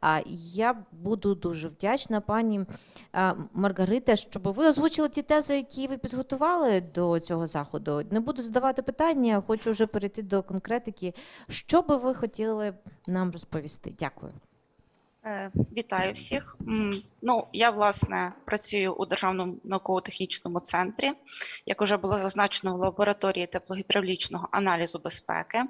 А я буду дуже вдячна, пані а, Маргарита, щоб ви озвучили ті тези, які ви підготували до цього заходу. Не буду задавати питання, хочу вже перейти до конкретики. Що би ви хотіли нам розповісти? Дякую. Е, Вітаю всіх. Ну, я власне працюю у Державному науково-технічному центрі, як вже було зазначено в лабораторії теплогідравлічного аналізу безпеки.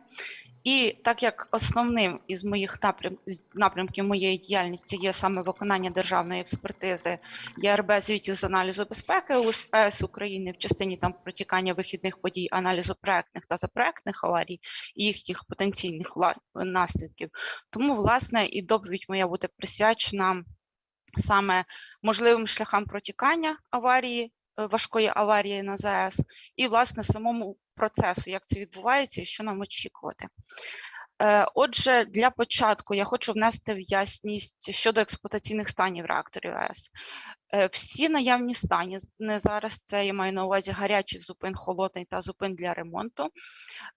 І так як основним із моїх напрям... напрямків моєї діяльності є саме виконання державної експертизи ЄРБ звітів з аналізу безпеки УСПС України в частині там протікання вихідних подій, аналізу проектних та запроектних аварій і їхніх потенційних наслідків. Тому, власне, і доповідь моя буде присвячена саме можливим шляхам протікання аварії, важкої аварії на ЗАЕС, і, власне, самому процесу, як це відбувається і що нам очікувати. Е, Отже, для початку я хочу внести в ясність щодо експлуатаційних станів реакторів АЕС. Е, Всі наявні стані не зараз це я маю на увазі гарячий зупин, холодний та зупин для ремонту.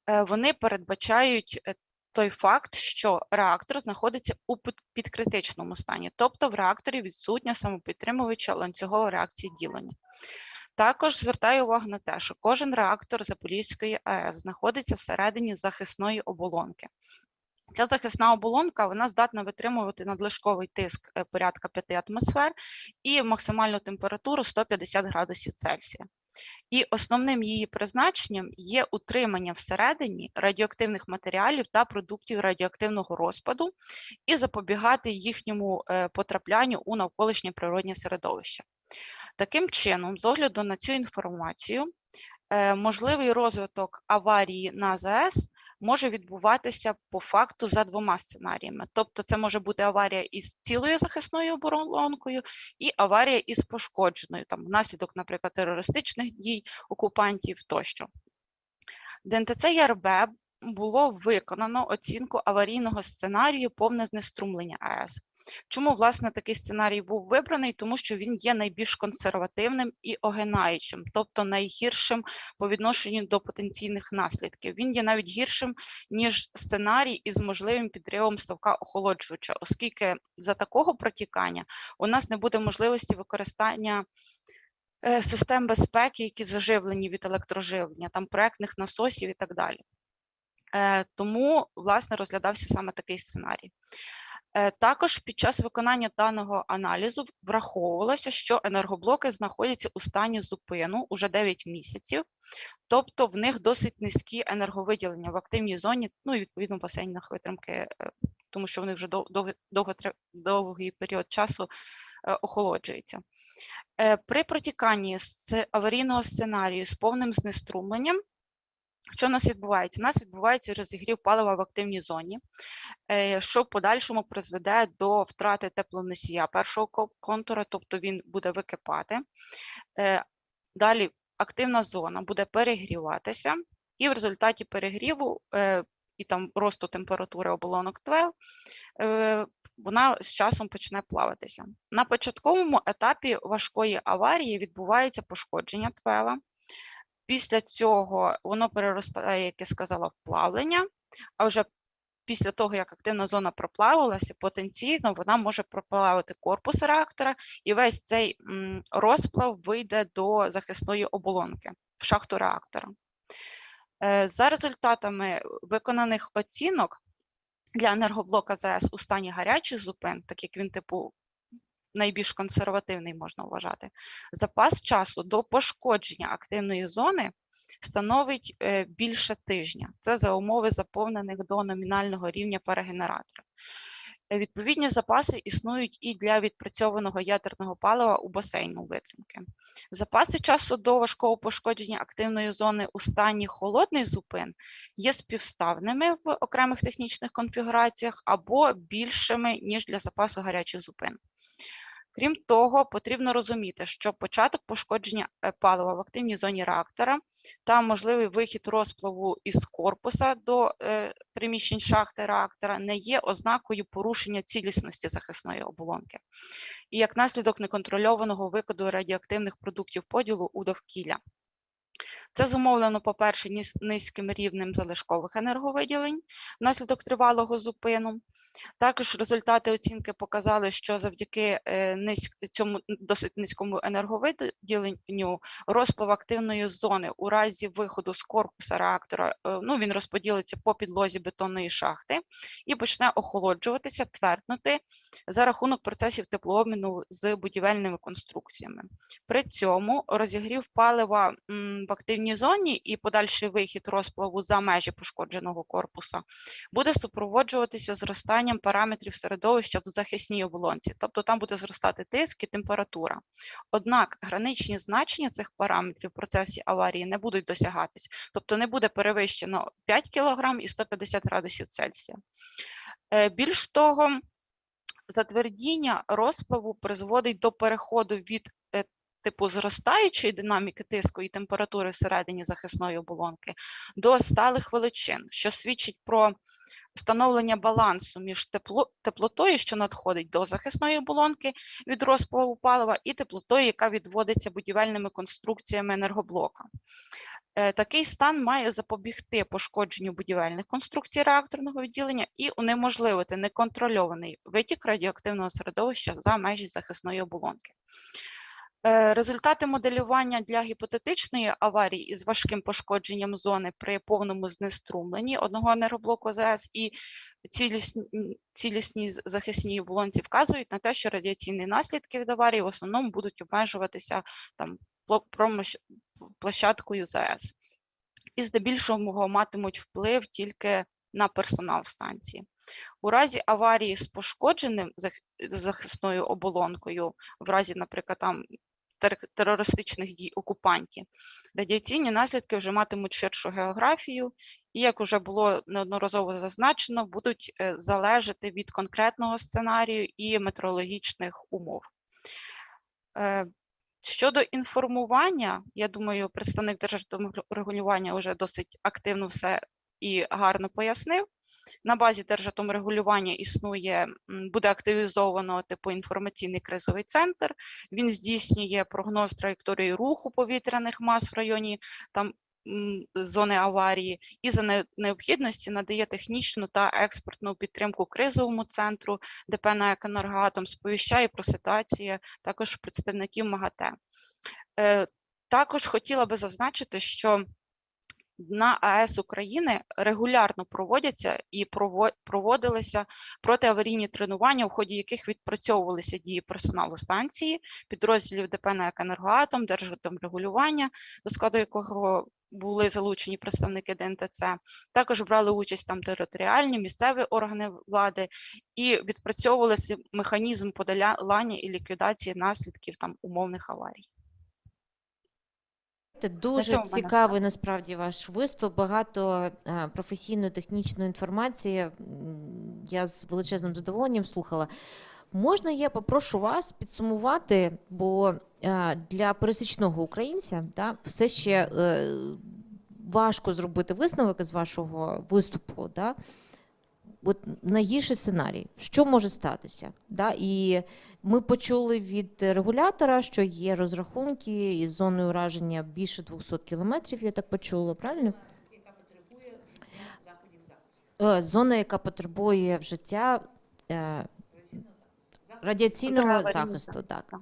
е, Вони передбачають е, той факт, що реактор знаходиться у підкритичному стані, тобто в реакторі відсутня самопідтримувача ланцюгова реакції ділення. Також звертаю увагу на те, що кожен реактор Запорізької АЕС знаходиться всередині захисної оболонки. Ця захисна оболонка вона здатна витримувати надлишковий тиск е, порядка 5 атмосфер і максимальну температуру 150 градусів Цельсія. І основним її призначенням є утримання всередині радіоактивних матеріалів та продуктів радіоактивного розпаду і запобігати їхньому е, потраплянню у навколишнє природнє середовище. Таким чином, з огляду на цю інформацію, е, можливий розвиток аварії на ЗАЕС може відбуватися по факту за двома сценаріями. Тобто, це може бути аварія із цілою захисною оборонкою і аварія із пошкодженою, там внаслідок, наприклад, терористичних дій окупантів тощо. ДНТЦ ЯРБ було виконано оцінку аварійного сценарію повне знеструмлення АЕС. Чому власне такий сценарій був вибраний? Тому що він є найбільш консервативним і огинаючим, тобто найгіршим по відношенню до потенційних наслідків. Він є навіть гіршим ніж сценарій із можливим підривом ставка охолоджувача, оскільки за такого протікання у нас не буде можливості використання. е, Систем безпеки, які заживлені від електроживлення, там проектних насосів і так далі. Е, Тому, власне, розглядався саме такий сценарій. Е, Також під час виконання даного аналізу враховувалося, що енергоблоки знаходяться у стані зупину уже 9 місяців, тобто в них досить низькі енерговиділення в активній зоні, ну і відповідно басейнах витримки, е, тому що вони вже дов- довготри- довгий період часу охолоджуються. При протіканні з аварійного сценарію з повним знеструмленням що у нас відбувається? У нас відбувається розігрів палива в активній зоні, е, що в подальшому призведе до втрати теплоносія першого ко- контура, тобто він буде википати. Е, Далі активна зона буде перегріватися, і в результаті перегріву е, і там росту температури оболонок ТВЕЛ, вона з часом почне плаватися. На початковому етапі важкої аварії відбувається пошкодження ТВЕЛа. Після цього воно переростає, як я сказала, в плавлення, а вже після того, як активна зона проплавилася, потенційно вона може проплавити корпус реактора, і весь цей розплав вийде до захисної оболонки в шахту реактора. Е, За результатами виконаних оцінок для енергоблока ЗАЕС у стані гарячих зупин, так як він типу найбільш консервативний можна вважати, запас часу до пошкодження активної зони становить е, більше тижня. Це за умови заповнених до номінального рівня перегенератора. Е, Відповідні запаси існують і для відпрацьованого ядерного палива у басейну витримки. Запаси часу до важкого пошкодження активної зони у стані холодний зупин є співставними в окремих технічних конфігураціях або більшими, ніж для запасу гарячих зупин. Крім того, потрібно розуміти, що початок пошкодження е, палива в активній зоні реактора та можливий вихід розплаву із корпуса до е, приміщень шахти реактора не є ознакою порушення цілісності захисної оболонки і як наслідок неконтрольованого викиду радіоактивних продуктів поділу у довкілля. Це зумовлено, по-перше, низьким рівнем залишкових енерговиділень внаслідок тривалого зупину, Також результати оцінки показали, що завдяки е, цьому досить низькому енерговиділенню розплав активної зони у разі виходу з корпуса реактора, е, ну він розподілиться по підлозі бетонної шахти і почне охолоджуватися, тверднути за рахунок процесів теплообміну з будівельними конструкціями. При цьому розігрів палива в активній зоні і подальший вихід розплаву за межі пошкодженого корпуса буде супроводжуватися зростанням параметрів середовища в захисній оболонці, тобто там буде зростати тиск і температура. Однак граничні значення цих параметрів в процесі аварії не будуть досягатись, тобто не буде перевищено 5 кг і 150 градусів Цельсія. Е, Більш того, затвердіння розплаву призводить до переходу від е, типу зростаючої динаміки тиску і температури всередині захисної оболонки до сталих величин, що свідчить про встановлення балансу між тепло, теплотою, що надходить до захисної оболонки від розплаву палива, і теплотою, яка відводиться будівельними конструкціями енергоблока. Е, Такий стан має запобігти пошкодженню будівельних конструкцій реакторного відділення і унеможливити неконтрольований витік радіоактивного середовища за межі захисної оболонки. Е, Результати моделювання для гіпотетичної аварії із важким пошкодженням зони при повному знеструмленні одного енергоблоку ЗАЕС і цілісні, цілісній з- захисній оболонці вказують на те, що радіаційні наслідки від аварії в основному будуть обмежуватися там пло- площадкою ЗАЕС і здебільшого матимуть вплив тільки на персонал станції. У разі аварії з пошкодженим захисною оболонкою, в разі, наприклад, там терористичних дій окупантів, радіаційні наслідки вже матимуть ширшу географію і, як вже було неодноразово зазначено, будуть е, залежати від конкретного сценарію і метеорологічних умов. Е, Щодо інформування, я думаю, представник Держатомрегулювання вже досить активно все і гарно пояснив. На базі Держатомрегулювання існує, буде активізовано типу інформаційний кризовий центр. Він здійснює прогноз траєкторії руху повітряних мас в районі там зони аварії і за необхідності надає технічну та експертну підтримку кризовому центру ДП «НАЕК «Енергоатом», сповіщає про ситуацію також представників МАГАТЕ. Е, Також хотіла би зазначити, що на АЕС України регулярно проводяться і прово- проводилися протиаварійні тренування, в ході яких відпрацьовувалися дії персоналу станції, підрозділів ДП «НАЕК «Енергоатом», Держатомрегулювання, до складу якого були залучені представники ДНТЦ. Також брали участь там територіальні, місцеві органи влади і відпрацьовувалися механізм подолання і ліквідації наслідків там умовних аварій. Дуже цьому в мене цікавий насправді ваш виступ. Багато е, професійної технічної інформації. Я з величезним задоволенням слухала. Можна я попрошу вас підсумувати, бо е, для пересічного українця да, все ще е, важко зробити висновок із вашого виступу. Да? От найгірший сценарій, що може статися? Да? І ми почули від регулятора, що є розрахунки із зоною ураження більше 200 кілометрів, я так почула, правильно? Е, Зона, яка потребує вжиття е, радіаційного захисту. Так.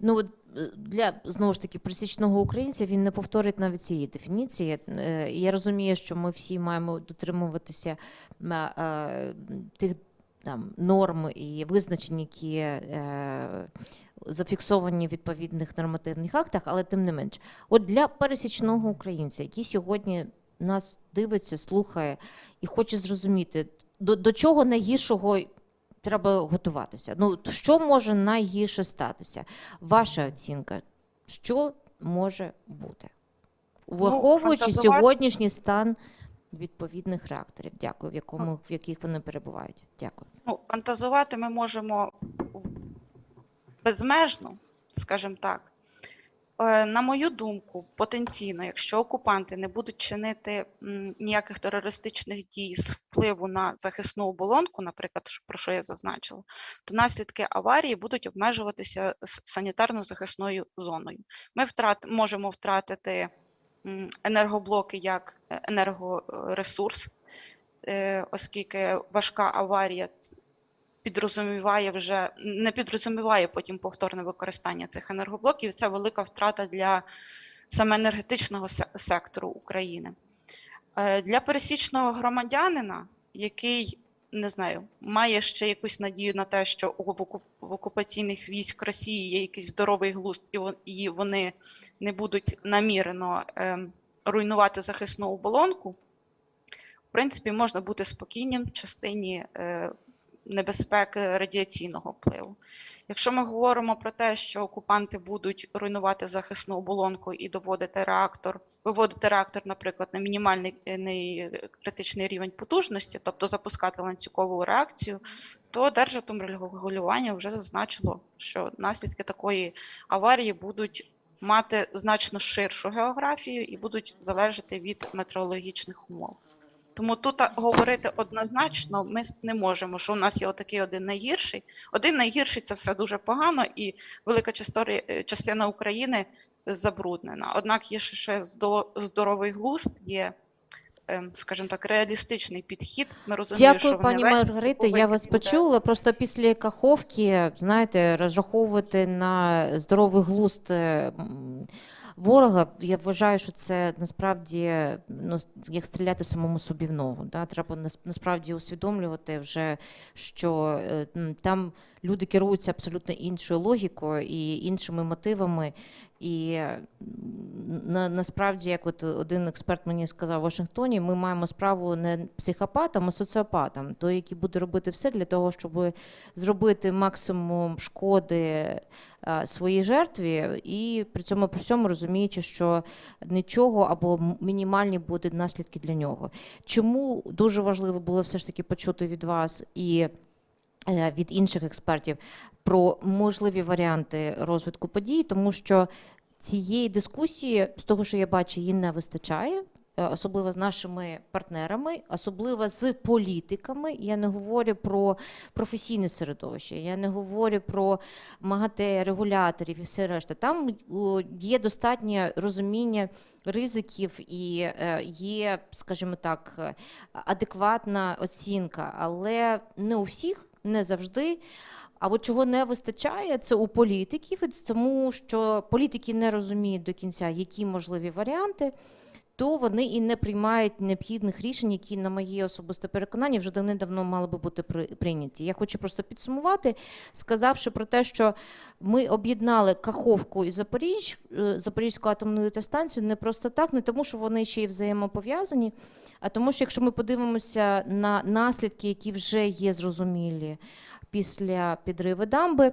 Ну, от, е, для знову ж таки пересічного українця він не повторить навіть цієї дефініції. Е, Я розумію, що ми всі маємо дотримуватися е, тих там, норм і визначень, які зафіксовані в відповідних нормативних актах, але тим не менш, от для пересічного українця, який сьогодні нас дивиться, слухає і хоче зрозуміти, до, до чого найгіршого треба готуватися. Ну, що може найгірше статися? Ваша оцінка, що може бути? Враховуючи ну, сьогоднішній стан відповідних реакторів. Дякую, в якому в яких вони перебувають. Дякую. Ну, фантазувати ми можемо безмежно, скажімо так. Е, На мою думку, потенційно, якщо окупанти не будуть чинити ніяких терористичних дій з впливу на захисну оболонку, наприклад, про що я зазначила, то наслідки аварії будуть обмежуватися санітарно-захисною зоною. Ми втрат, можемо втратити енергоблоки як е, енергоресурс, е, оскільки важка аварія підрозуміває вже не підрозуміває потім повторне використання цих енергоблоків. Це велика втрата для саме енергетичного сектору України. Е, Для пересічного громадянина, який не знаю, має ще якусь надію на те, що в окупаційних військ Росії є якийсь здоровий глузд, і вони не будуть намірено ем, руйнувати захисну оболонку. В принципі, можна бути спокійним в частині е, небезпеки радіаційного впливу. Якщо ми говоримо про те, що окупанти будуть руйнувати захисну оболонку і доводити реактор, виводити реактор, наприклад, на мінімальний е, критичний рівень потужності, тобто запускати ланцюгову реакцію, то Держатомрегулювання вже зазначило, що наслідки такої аварії будуть мати значно ширшу географію і будуть залежати від метеорологічних умов. Тому тут говорити однозначно ми не можемо, що у нас є отакий один найгірший. Один найгірший це все дуже погано, і велика е, частина України забруднена. Однак є ще- ще здо- здоровий глузд, є, скажімо так, реалістичний підхід. Ми розуміємо, Дякую, вони пані Маргарита. Я вас бути- почула. Просто після каховки, знаєте, розраховувати на здоровий глузд е, ворога. Я вважаю, що це насправді ну, як стріляти самому собі в ногу. Да? Треба нас- насправді усвідомлювати вже, що е, там люди керуються абсолютно іншою логікою і іншими мотивами. І на, насправді, як от один експерт мені сказав в Вашингтоні, ми маємо справу не психопатом, а соціопатом, той, який буде робити все для того, щоб зробити максимум шкоди своїй жертві, і при цьому при всьому розуміючи, що нічого або мінімальні будуть наслідки для нього. Чому дуже важливо було все ж таки почути від вас і від інших експертів про можливі варіанти розвитку подій, тому що цієї дискусії, з того, що я бачу, її не вистачає. е, Особливо з нашими партнерами, особливо з політиками. Я не говорю про професійне середовище, я не говорю про МАГАТЕ, регуляторів і все решта. Там є достатнє розуміння ризиків і е, є, скажімо так, е, адекватна оцінка, але не у всіх, не завжди. А от чого не вистачає, це у політиків, тому що політики не розуміють до кінця, які можливі варіанти, то вони і не приймають необхідних рішень, які, на моє особисте переконання, вже давним-давно мали би бути при- прийняті. Я хочу просто підсумувати, сказавши про те, що ми об'єднали Каховку і Запоріж, е, Запорізьку атомну електростанцію не просто так, не тому, що вони ще й взаємопов'язані, а тому, що якщо ми подивимося на наслідки, які вже є зрозумілі після підриву дамби,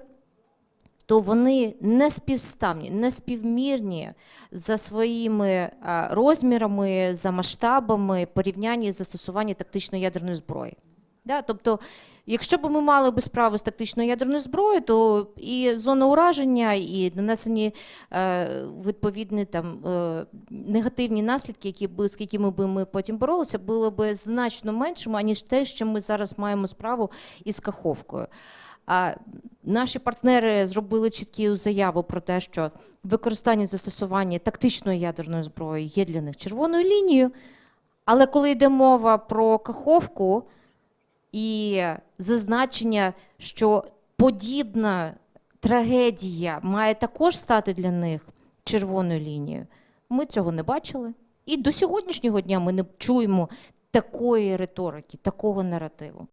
то вони не співставні, не співмірні за своїми розмірами, за масштабами порівняння з застосуванням тактичної ядерної зброї. Да? Тобто, якщо б ми мали би справу з тактичною ядерною зброєю, то і зона ураження, і нанесені е, відповідні там е, негативні наслідки, які би з якими би ми потім боролися, були б значно меншими, аніж те, що ми зараз маємо справу із Каховкою. А наші партнери зробили чітку заяву про те, що використання застосування тактичної ядерної зброї є для них червоною лінією. Але коли йде мова про Каховку і зазначення, що подібна трагедія має також стати для них червоною лінією, ми цього не бачили. І до сьогоднішнього дня ми не чуємо такої риторики, такого наративу.